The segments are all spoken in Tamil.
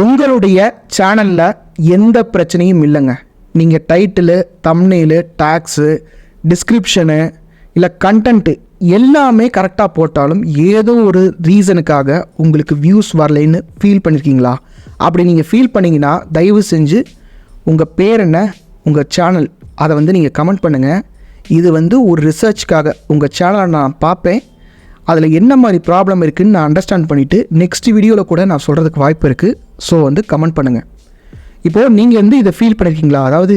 உங்களுடைய சேனலில் எந்த பிரச்சனையும் இல்லைங்க. நீங்கள் டைட்டிலு தம்னெயிலு டேக்ஸு டிஸ்கிரிப்ஷனு இல்லை கண்டென்ட்டு எல்லாமே கரெக்டாக போட்டாலும் ஏதோ ஒரு ரீசனுக்காக உங்களுக்கு வியூஸ் வரலைன்னு ஃபீல் பண்ணியிருக்கீங்களா அப்படி நீங்கள் ஃபீல் பண்ணீங்கன்னா தயவு செஞ்சு உங்கள் பேர் என்ன உங்கள் சேனல் அதை வந்து நீங்கள் கமெண்ட் பண்ணுங்கள் இது வந்து ஒரு ரிசர்ச்க்காக உங்கள் சேனலை நான் பார்ப்பேன். அதில் என்ன மாதிரி ப்ராப்ளம் இருக்குதுன்னு நான் அண்டர்ஸ்டாண்ட் பண்ணிவிட்டு நெக்ஸ்ட் வீடியோவில் கூட நான் சொல்கிறதுக்கு வாய்ப்பு இருக்குது ஸோ வந்து கமெண்ட் பண்ணுங்கள் இப்போது நீங்கள் வந்து இதை ஃபீல் பண்ணியிருக்கீங்களா அதாவது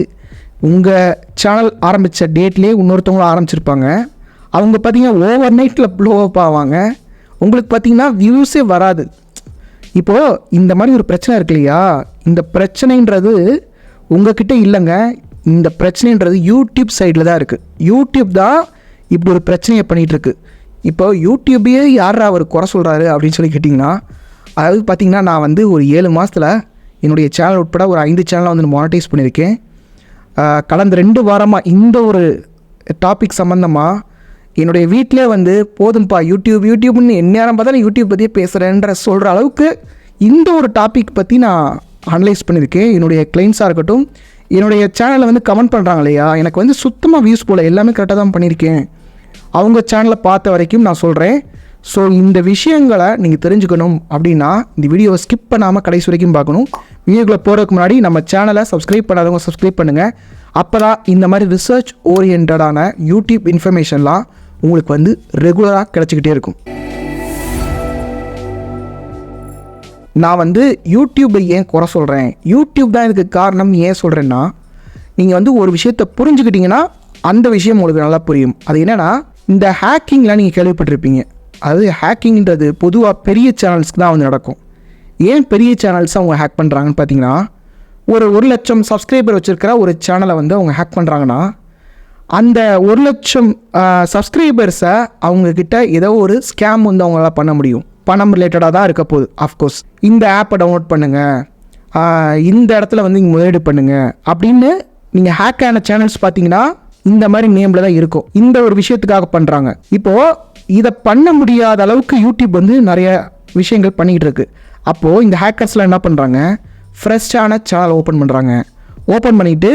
உங்கள் சேனல் ஆரம்பித்த டேட்லேயே இன்னொருத்தவங்களும் ஆரம்பிச்சிருப்பாங்க. அவங்க பார்த்தீங்கன்னா ஓவர் நைட்டில் ப்ளோ அப் ஆவாங்க. உங்களுக்கு பார்த்தீங்கன்னா வியூஸே வராது. இப்போது இந்த மாதிரி ஒரு பிரச்சனை இருக்கு இல்லையா? இந்த பிரச்சனைன்றது உங்ககிட்ட இல்லைங்க. இந்த பிரச்சனைன்றது யூடியூப் சைடில் தான் இருக்குது யூடியூப் தான் இப்படி ஒரு பிரச்சனையை பண்ணிகிட்ருக்கு இப்போ யூடியூப்பையே யாரா அவர் குறை சொல்கிறாரு அப்படின்னு சொல்லி கேட்டிங்கன்னா அதாவது பார்த்திங்கன்னா நான் வந்து ஒரு ஏழு மாதத்தில் என்னுடைய சேனல் உட்பட ஒரு ஐந்து சேனலை வந்து மானிட்டைஸ் பண்ணியிருக்கேன். கடந்த ரெண்டு வாரமாக இந்த ஒரு டாபிக் சம்மந்தமாக என்னுடைய வீட்டிலே வந்து போதும்ப்பா யூடியூப் யூடியூப்னு எந்நேரம் பார்த்தாலும் யூடியூப் பற்றியே பேசுகிறேன்ற சொல்கிற அளவுக்கு இந்த ஒரு டாபிக் பற்றி நான் அனலைஸ் பண்ணியிருக்கேன். என்னுடைய கிளைண்ட்ஸாக இருக்கட்டும் என்னுடைய சேனலில் வந்து கமெண்ட் பண்ணுறாங்க இல்லையா? எனக்கு வந்து சுத்தமாக வியூஸ் போல் எல்லாமே கரெக்டாக தான் பண்ணியிருக்கேன். அவங்க சேனலை பார்த்த வரைக்கும் நான் சொல்கிறேன் ஸோ இந்த விஷயங்களை நீங்கள் தெரிஞ்சுக்கணும் அப்படின்னா இந்த வீடியோவை ஸ்கிப் பண்ணாமல் கடைசி வரைக்கும் பார்க்கணும். வீடியோக்குள்ளே போகிறதுக்கு முன்னாடி நம்ம சேனலை சப்ஸ்கிரைப் பண்ணாதவங்க சப்ஸ்கிரைப் பண்ணுங்கள் அப்போ தான் இந்த மாதிரி ரிசர்ச் ஓரியன்டான யூடியூப் இன்ஃபர்மேஷன்லாம் உங்களுக்கு வந்து ரெகுலராக கிடச்சிக்கிட்டே இருக்கும். நான் வந்து யூடியூப்பை ஏன் குறை சொல்கிறேன் யூடியூப் தான் இதுக்கு காரணம் ஏன் சொல்கிறேன்னா நீங்கள் வந்து ஒரு விஷயத்தை புரிஞ்சுக்கிட்டிங்கன்னா அந்த விஷயம் உங்களுக்கு நல்லா புரியும். அது என்னென்னா இந்த ஹேக்கிங்லாம் நீங்கள் கேள்விப்பட்டிருப்பீங்க. அதாவது ஹேக்கிங்கிறது பொதுவாக பெரிய சேனல்ஸ்க்கு தான் வந்து நடக்கும். ஏன் பெரிய சேனல்ஸ் அவங்க ஹேக் பண்ணுறாங்கன்னு பார்த்தீங்கன்னா ஒரு ஒரு லட்சம் சப்ஸ்கிரைபர் வச்சுருக்கிற ஒரு சேனலை வந்து அவங்க ஹேக் பண்ணுறாங்கன்னா அந்த ஒரு லட்சம் சப்ஸ்கிரைபர்ஸை அவங்கக்கிட்ட ஏதோ ஒரு ஸ்கேம் வந்து அவங்களால பண்ண முடியும். பணம் ரிலேட்டடாக தான் இருக்க போகுது ஆஃப்கோர்ஸ் இந்த ஆப்பை டவுன்லோட் பண்ணுங்கள் இந்த இடத்துல வந்து நீங்கள் முதலீடு பண்ணுங்கள் அப்படின்னு நீங்கள் ஹேக் ஆன சேனல்ஸ் பார்த்தீங்கன்னா இந்த மாதிரி நேமில் தான் இருக்கும். இந்த ஒரு விஷயத்துக்காக பண்ணுறாங்க இப்போது இதை பண்ண முடியாத அளவுக்கு யூடியூப் வந்து நிறைய விஷயங்கள் பண்ணிக்கிட்டு இருக்கு. அப்போது இந்த ஹேக்கர்ஸ்லாம் என்ன பண்ணுறாங்க ஃப்ரெஷ்ஷான சேனல் ஓப்பன் பண்ணுறாங்க ஓப்பன் பண்ணிவிட்டு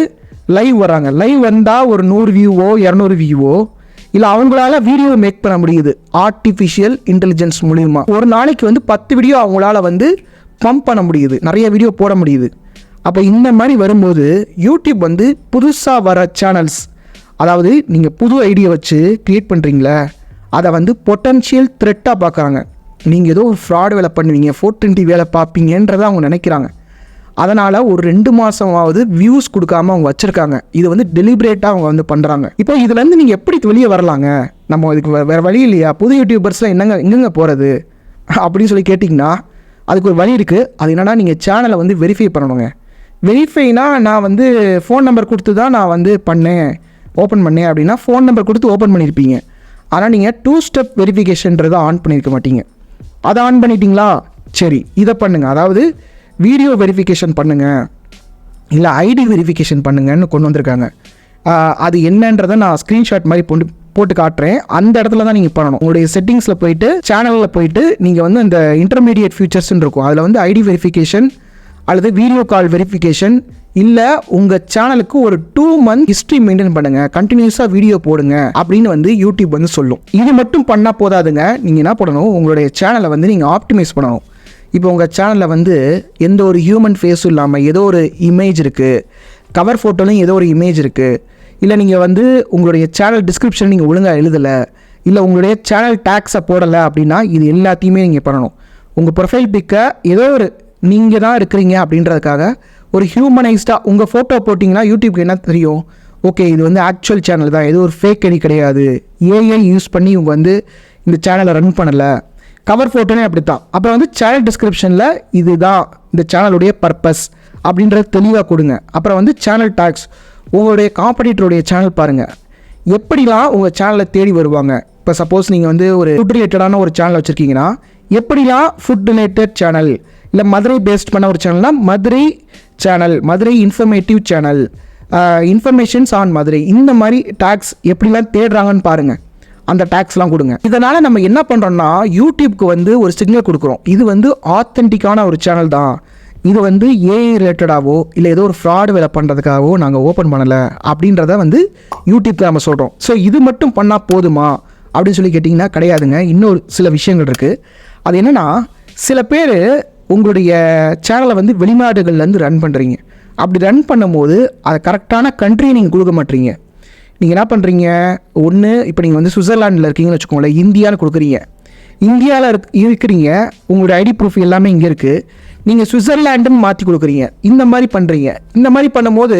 லைவ் வராங்க லைவ் வந்தால் ஒரு நூறு வியூவோ இரநூறு வியூவோ இல்லை அவங்களால வீடியோ மேக் பண்ண முடியுது. ஆர்டிஃபிஷியல் இன்டெலிஜென்ஸ் மூலிமா ஒரு நாளைக்கு வந்து பத்து வீடியோ அவங்களால வந்து பம்ப் பண்ண முடியுது. நிறைய வீடியோ போட முடியுது. அப்போ இந்த மாதிரி வரும்போது யூடியூப் வந்து புதுசாக வர சேனல்ஸ் அதாவது நீங்கள் புது ஐடியா வச்சு க்ரியேட் பண்ணுறீங்களே அதை வந்து பொட்டன்ஷியல் த்ரெட்டாக பார்க்குறாங்க. நீங்கள் ஏதோ ஒரு ஃப்ராடு வேலை பண்ணுவீங்க ஃபோர் டுவெண்ட்டி வேலை பார்ப்பீங்கன்றதை அவங்க நினைக்கிறாங்க. அதனால் ஒரு ரெண்டு மாதமாவது வியூஸ் கொடுக்காம அவங்க வச்சுருக்காங்க. இது வந்து டெலிபரேட்டாக அவங்க வந்து பண்ணுறாங்க இப்போ இதுலேருந்து நீங்கள் எப்படி வெளியே வரலாங்க? நம்ம இதுக்கு வேறு வழி இல்லையா? புது யூடியூபர்ஸ்லாம் என்னங்க எங்கெங்க போகிறது அப்படின்னு சொல்லி கேட்டிங்கன்னா அதுக்கு ஒரு வழி இருக்குது அது என்னென்னா நீங்கள் சேனலை வந்து வெரிஃபை பண்ணணுங்க. வெரிஃபைனா நான் வந்து ஃபோன் நம்பர் கொடுத்து தான் நான் வந்து பண்ணேன் ஓப்பன் பண்ணேன் அப்படின்னா ஃபோன் நம்பர் கொடுத்து ஓப்பன் பண்ணியிருப்பீங்க ஆனால் நீங்கள் டூ ஸ்டெப் வெரிஃபிகேஷன்றதை ஆன் பண்ணியிருக்க மாட்டீங்க. அதை ஆன் பண்ணிட்டீங்களா? சரி இதை பண்ணுங்கள் அதாவது வீடியோ வெரிஃபிகேஷன் பண்ணுங்கள் இல்லை ஐடி வெரிஃபிகேஷன் பண்ணுங்கன்னு கொண்டு வந்திருக்காங்க. அது என்னன்றதை நான் ஸ்க்ரீன்ஷாட் மாதிரி போட்டு போட்டு காட்டுறேன். அந்த இடத்துல தான் நீங்கள் பண்ணணும். உங்களுடைய செட்டிங்ஸில் போயிட்டு சேனலில் போயிட்டு நீங்கள் வந்து இந்த இன்டர்மீடியட் ஃபியூச்சர்ஸ்ன்னு இருக்கும். அதில் வந்து ஐடி வெரிஃபிகேஷன் அல்லது வீடியோ கால் வெரிஃபிகேஷன் இல்லை உங்கள் சேனலுக்கு ஒரு டூ மந்த் ஹிஸ்ட்ரி மெயின்டைன் பண்ணுங்கள் கண்டினியூஸாக வீடியோ போடுங்க அப்படின்னு வந்து யூடியூப் வந்து சொல்லும். இது மட்டும் பண்ணால் போதாதுங்க. நீங்கள் என்ன பண்ணணும்? உங்களுடைய சேனலை வந்து நீங்கள் ஆப்டிமைஸ் பண்ணணும். இப்போ உங்கள் சேனலில் வந்து எந்த ஒரு ஹியூமன் ஃபேஸும் இல்லாமல் ஏதோ ஒரு இமேஜ் இருக்குது கவர் ஃபோட்டோலையும் ஏதோ ஒரு இமேஜ் இருக்குது இல்லை நீங்கள் வந்து உங்களுடைய சேனல் டிஸ்கிரிப்ஷன் நீங்கள் ஒழுங்காக எழுதலை. இல்லை உங்களுடைய சேனல் டேக்ஸை போடலை அப்படின்னா இது எல்லாத்தையுமே நீங்கள் பண்ணணும். உங்கள் ப்ரொஃபைல் பிக்கை ஏதோ ஒரு நீங்கள் தான் இருக்கிறீங்க அப்படின்றதுக்காக ஒரு ஹியூமனைஸ்டாக உங்கள் ஃபோட்டோ போட்டிங்கன்னா யூடியூப்க்கு என்ன தெரியும்? ஓகே இது வந்து ஆக்சுவல் சேனல் தான். எதுவும் ஒரு ஃபேக் ஐடி கிடையாது. ஏஐ யூஸ் பண்ணி இவங்க வந்து இந்த சேனலை ரன் பண்ணலை. கவர் ஃபோட்டோனே அப்படி தான் அப்புறம் வந்து சேனல் டிஸ்கிரிப்ஷனில் இதுதான். இந்த சேனலுடைய பர்பஸ் அப்படின்றத தெளிவாக கொடுங்க. அப்புறம் வந்து சேனல் டேக்ஸ் உங்களுடைய காம்படிட்டருடைய சேனல் பாருங்கள் எப்படிலாம் உங்கள் சேனலை தேடி வருவாங்க? இப்போ சப்போஸ் நீங்கள் வந்து ஒரு ஃபுட் ரிலேட்டடான ஒரு சேனல் வச்சுருக்கீங்கன்னா எப்படிலாம் ஃபுட் ரிலேட்டட் சேனல் இல்லை மதுரை பேஸ்ட் பண்ண ஒரு சேனல்னா Madurai channel Madurai informative channel informations on Madurai. இந்த மாதிரி டேக்ஸ் எப்படிலாம் தேடுறாங்கன்னு பாருங்கள் அந்த டேக்ஸ்லாம் கொடுங்க. இதனால் நம்ம என்ன பண்ணுறோம்னா யூடியூப்க்கு வந்து ஒரு சிக்னல் கொடுக்குறோம். இது வந்து ஆத்தென்டிக்கான ஒரு சேனல் தான். இது வந்து ஏஐ ரிலேட்டடாகவோ இல்லை ஏதோ ஒரு ஃப்ராடு வேலை பண்ணுறதுக்காகவோ நாங்கள் ஓப்பன் பண்ணலை அப்படின்றத வந்து யூடியூப்பில் நம்ம சொல்கிறோம் ஸோ இது மட்டும் பண்ணால் போதுமா? அப்படின்னு சொல்லி கேட்டிங்கன்னா கிடையாதுங்க. இன்னொரு சில விஷயங்கள் இருக்குது அது என்னென்னா சில பேர் உங்களுடைய சேனலை வந்து வெளிநாடுகள்லேருந்து ரன் பண்ணுறீங்க அப்படி ரன் பண்ணும்போது அதை கரெக்டான கண்ட்ரி நீங்கள் கொடுக்க மாட்டீங்க. நீங்கள் என்ன பண்ணுறீங்க ஒன்று இப்போ நீங்கள் வந்து சுவிட்சர்லாண்டில் இருக்கீங்கன்னு வச்சுக்கோங்களேன் இந்தியான்னு கொடுக்குறீங்க. இந்தியாவில் இருக் இருக்கிறீங்க உங்களுடைய ஐடி ப்ரூஃப் எல்லாமே இங்கே இருக்குது நீங்கள் சுவிட்சர்லாண்டுன்னு மாற்றி கொடுக்குறீங்க. இந்த மாதிரி பண்ணுறீங்க இந்த மாதிரி பண்ணும்போது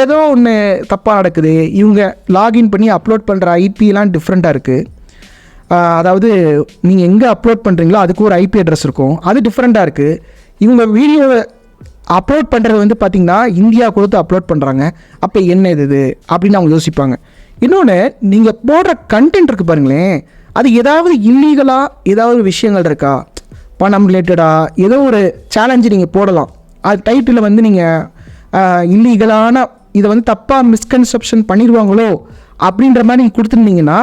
ஏதோ ஒன்று தப்பாக நடக்குது. இவங்க லாகின் பண்ணி அப்லோட் பண்ணுற ஐபிலாம் டிஃப்ரெண்ட்டாக இருக்குது அதாவது நீங்கள் எங்கே அப்லோட் பண்ணுறீங்களோ அதுக்கு ஒரு ஐபி அட்ரஸ் இருக்கும். அது டிஃப்ரெண்ட்டாக இருக்குது இவங்க வீடியோவை அப்லோட் பண்ணுறது வந்து பார்த்திங்கன்னா இந்தியா கொடுத்து அப்லோட் பண்ணுறாங்க அப்போ என்ன இது இது? அப்படின்னு அவங்க யோசிப்பாங்க. இன்னொன்று நீங்கள் போடுற கண்டென்ட் இருக்குது பாருங்களேன். அது ஏதாவது இல்லீகலாக ஏதாவது விஷயங்கள் இருக்கா? பணம் ரிலேட்டடாக ஏதோ ஒரு சேலஞ்சு நீங்கள் போடலாம். அது டைட்டில் வந்து நீங்கள் இல்லீகலான இதை வந்து தப்பாக மிஸ்கன்செப்ஷன் பண்ணிடுவாங்களோ? அப்படின்ற மாதிரி நீங்கள் கொடுத்துருந்தீங்கன்னா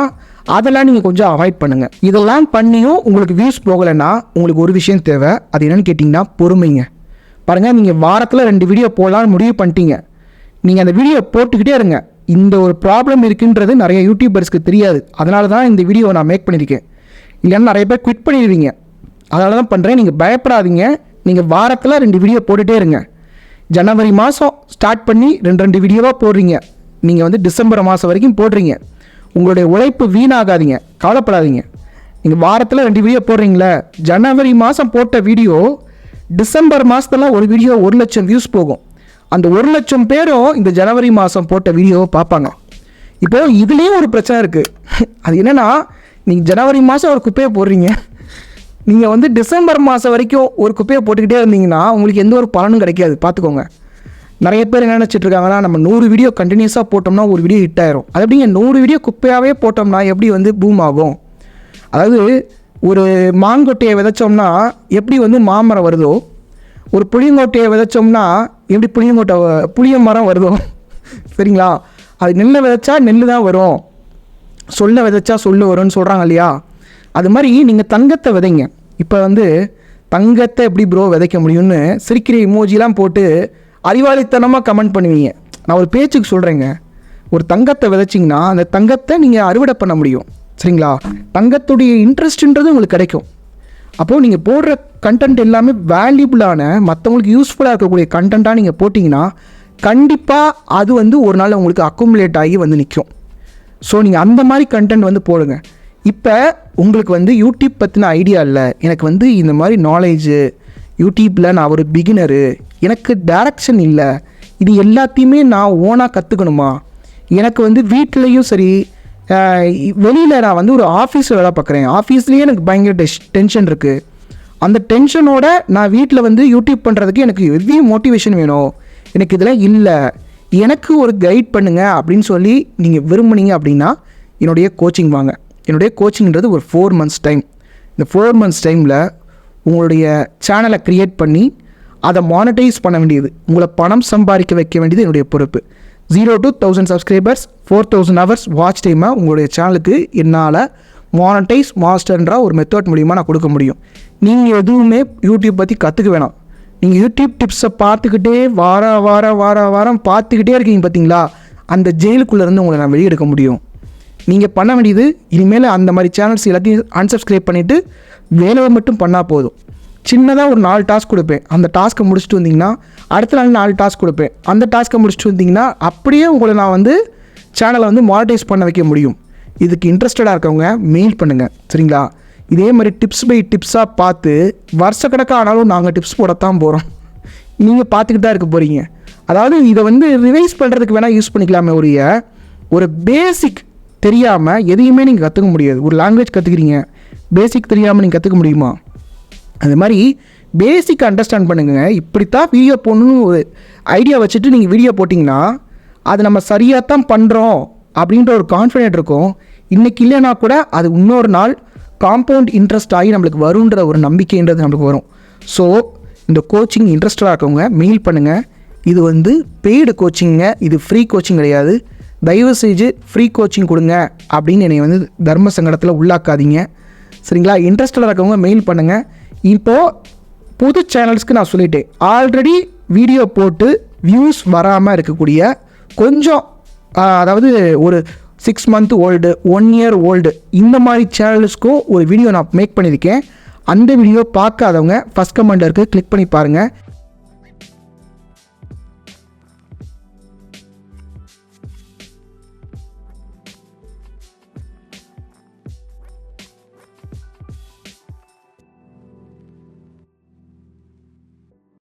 அதெல்லாம் நீங்கள் கொஞ்சம் அவாய்ட் பண்ணுங்கள் இதெல்லாம் பண்ணியும் உங்களுக்கு வியூஸ் போகலைன்னா உங்களுக்கு ஒரு விஷயம் தேவை. அது என்னென்னு கேட்டிங்கன்னா பொறுமைங்க. பாருங்கள் நீங்கள் வாரத்தில் ரெண்டு வீடியோ போடலான்னு முடிவு பண்ணிட்டீங்க. நீங்கள் அந்த வீடியோ போட்டுக்கிட்டே இருங்க. இந்த ஒரு ப்ராப்ளம் இருக்குன்றது நிறைய யூடியூபர்ஸ்க்கு தெரியாது. அதனால தான் இந்த வீடியோவை நான் மேக் பண்ணியிருக்கேன். இல்லைன்னா நிறைய பேர் குவிட் பண்ணிடுவீங்க. அதனால தான் பண்ணுறேன் நீங்கள் பயப்படாதீங்க. நீங்கள் வாரத்தில் ரெண்டு வீடியோ போட்டுகிட்டே இருங்க. ஜனவரி மாதம் ஸ்டார்ட் பண்ணி ரெண்டு ரெண்டு வீடியோவாக போடுறீங்க. நீங்கள் வந்து டிசம்பர் மாதம் வரைக்கும் போடுறீங்க. உங்களுடைய உழைப்பு வீணாகாதீங்க. கவலைப்படாதீங்க. நீங்கள் வாரத்தில் ரெண்டு வீடியோ போடுறீங்களே. ஜனவரி மாதம் போட்ட வீடியோ டிசம்பர் மாதத்தில் ஒரு வீடியோ ஒரு லட்சம் வியூஸ் போகும். அந்த ஒரு லட்சம் பேரும் இந்த ஜனவரி மாதம் போட்ட வீடியோவை பார்ப்பாங்க. இப்போ இதுலேயும் ஒரு பிரச்சனை இருக்குது அது என்னென்னா நீங்கள் ஜனவரி மாதம் ஒரு குப்பையை போடுறீங்க. நீங்கள் வந்து டிசம்பர் மாதம் வரைக்கும் ஒரு குப்பையை போட்டுக்கிட்டே இருந்தீங்கன்னா உங்களுக்கு எந்த ஒரு பலனும் கிடைக்காது. பார்த்துக்கோங்க. நிறைய பேர் என்ன நினச்சிட்டு இருக்காங்கன்னா நம்ம நூறு வீடியோ கண்டினியூஸாக போட்டோம்னா ஒரு வீடியோ ஹிட் ஆயிரும். அது எப்படிங்க? நூறு வீடியோ குப்பையாகவே போட்டோம்னா எப்படி வந்து பூம் ஆகும்? அதாவது ஒரு மாங்கொட்டையை விதைச்சோம்னா எப்படி வந்து மாமரம் வருதோ ஒரு புளியங்கொட்டையை விதைச்சோம்னா எப்படி புளியங்கொட்டை புளிய மரம் வருதோ சரிங்களா? அது நெல்லை விதைச்சா நெல் தான் வரும். சொல்ல விதைச்சா சொல்லு வரும்னு சொல்கிறாங்க இல்லையா? அது மாதிரி நீங்கள் தங்கத்தை விதைங்க. இப்போ வந்து தங்கத்தை எப்படி ப்ரோ விதைக்க முடியும்னு சிரிக்கிற இமோஜிலாம் போட்டு அறிவாளித்தனமாக கமெண்ட் பண்ணுவீங்க. நான் ஒரு பேச்சுக்கு சொல்கிறேங்க ஒரு தங்கத்தை விதைச்சிங்கன்னா அந்த தங்கத்தை நீங்கள் அறுவடை பண்ண முடியும். சரிங்களா? தங்கத்துடைய இன்ட்ரெஸ்ட்ன்றது உங்களுக்கு கிடைக்கும். அப்போது நீங்கள் போடுற கண்டென்ட் எல்லாமே வேல்யூபிளான மற்றவங்களுக்கு யூஸ்ஃபுல்லாக இருக்கக்கூடிய கண்டென்ட்டாக நீங்கள் போட்டிங்கன்னா கண்டிப்பாக அது வந்து ஒரு நாள் உங்களுக்கு அக்குமுலேட் ஆகி வந்து நிற்கும் ஸோ நீங்கள் அந்த மாதிரி கண்டென்ட் வந்து போடுங்க. இப்போ உங்களுக்கு வந்து யூடியூப் பற்றின ஐடியா இல்லை. எனக்கு வந்து இந்த மாதிரி நாலேஜு யூடியூப்பில் நான் ஒரு பிகினரு எனக்கு டேரக்ஷன் இல்லை. இது எல்லாத்தையுமே நான் ஓனாக கற்றுக்கணுமா எனக்கு வந்து வீட்லேயும் சரி வெளியில் நான் வந்து ஒரு ஆஃபீஸில் வேலை பார்க்குறேன். ஆஃபீஸ்லேயே எனக்கு பயங்கர டெஷ் டென்ஷன் இருக்குது அந்த டென்ஷனோட நான் வீட்டில் வந்து யூடியூப் பண்ணுறதுக்கு எனக்கு எவ்வி மோட்டிவேஷன் வேணும்? எனக்கு இதெல்லாம் இல்லை. எனக்கு ஒரு கைட் பண்ணுங்கள் அப்படின்னு சொல்லி நீங்கள் விரும்புனீங்க அப்படின்னா என்னுடைய கோச்சிங் வாங்க. என்னுடைய கோச்சிங்கிறது ஒரு ஃபோர் மந்த்ஸ் டைம் இந்த ஃபோர் மந்த்ஸ் டைமில் உங்களுடைய சேனலை க்ரியேட் பண்ணி அதை மானிட்டைஸ் பண்ண வேண்டியது. உங்களை பணம் சம்பாதிக்க வைக்க வேண்டியது என்னுடைய பொறுப்பு. Zero two thousand subscribers four thousand hours watch டைமை உங்களுடைய சேனலுக்கு என்னால் மானடைஸ் மாஸ்டர்ன்ற ஒரு மெத்தட் மூலிமா நான் கொடுக்க முடியும். நீங்கள் எதுவுமே யூடியூப் பற்றி கற்றுக்க வேணாம். நீங்கள் யூடியூப் டிப்ஸை பார்த்துக்கிட்டே வார வார வார வாரம் பார்த்துக்கிட்டே இருக்கீங்க பார்த்தீங்களா அந்த ஜெயிலுக்குள்ளேருந்து உங்களை நான் வெளியெடுக்க முடியும். நீங்கள் பண்ண வேண்டியது இனிமேல் அந்த மாதிரி சேனல்ஸ் எல்லாத்தையும் அன்சப்ஸ்கிரைப் பண்ணிவிட்டு வேலையை மட்டும் பண்ணால் போதும். சின்னதாக ஒரு நாலு டாஸ்க் கொடுப்பேன். அந்த டாஸ்க்கை முடிச்சுட்டு வந்தீங்கன்னா அடுத்த நாள் நாலு டாஸ்க் கொடுப்பேன். அந்த டாஸ்க்கை முடிச்சுட்டு வந்தீங்கன்னா அப்படியே உங்களை நான் வந்து சேனலை வந்து மானிட்டைஸ் பண்ண வைக்க முடியும். இதுக்கு இன்ட்ரெஸ்டடாக இருக்கவங்க மெயில் பண்ணுங்கள் சரிங்களா? இதே மாதிரி டிப்ஸ் பை டிப்ஸாக பார்த்து வருஷக்கணக்காக ஆனாலும் நாங்கள் டிப்ஸ் போடத்தான் போகிறோம் நீங்கள் பார்த்துக்கிட்டு தான் இருக்க போகிறீங்க அதாவது இதை வந்து ரிவைஸ் பண்ணுறதுக்கு வேணால் யூஸ் பண்ணிக்கலாமே ஒழிய ஒரு பேசிக் தெரியாமல் எதையுமே நீங்கள் கற்றுக்க முடியாது. ஒரு லாங்குவேஜ் கற்றுக்கிறீங்க பேசிக் தெரியாமல் நீங்கள் கற்றுக்க முடியுமா? அது மாதிரி பேசிக் அண்டர்ஸ்டாண்ட் பண்ணுங்க இப்படித்தான் வீடியோ போடணும்னு ஒரு ஐடியா வச்சுட்டு நீங்கள் வீடியோ போட்டிங்கன்னா அது நம்ம சரியாக தான் பண்ணுறோம் அப்படின்ற ஒரு கான்ஃபிடென்ட் இருக்கும். இன்றைக்கி இல்லைனா கூட அது இன்னொரு நாள் காம்பவுண்ட் இன்ட்ரெஸ்ட் ஆகி நம்மளுக்கு வருன்ற ஒரு நம்பிக்கைன்றது நம்மளுக்கு வரும். ஸோ இந்த கோச்சிங் இன்ட்ரெஸ்டடாக இருக்கவங்க மெயில் பண்ணுங்கள் இது வந்து பெய்டு கோச்சிங்க இது ஃப்ரீ கோச்சிங் கிடையாது. தயவு செஞ்சு ஃப்ரீ கோச்சிங் கொடுங்க அப்படின்னு என்னை வந்து தர்ம சங்கடத்தில் உள்ளாக்காதீங்க. சரிங்களா? இன்ட்ரெஸ்டில் இருக்கவங்க மெயில் பண்ணுங்கள் இப்போது புது சேனல்ஸ்க்கு நான் சொல்லிட்டேன். ஆல்ரெடி வீடியோ போட்டு வியூஸ் வராமல் இருக்கக்கூடிய கொஞ்சம் அதாவது ஒரு six month old one year old இந்த மாதிரி சேனல்ஸ்க்கும் ஒரு வீடியோ நான் மேக் பண்ணியிருக்கேன். அந்த வீடியோ பார்க்காதவங்க ஃபஸ்ட் கமெண்ட் இருக்குது கிளிக் பண்ணி பாருங்கள்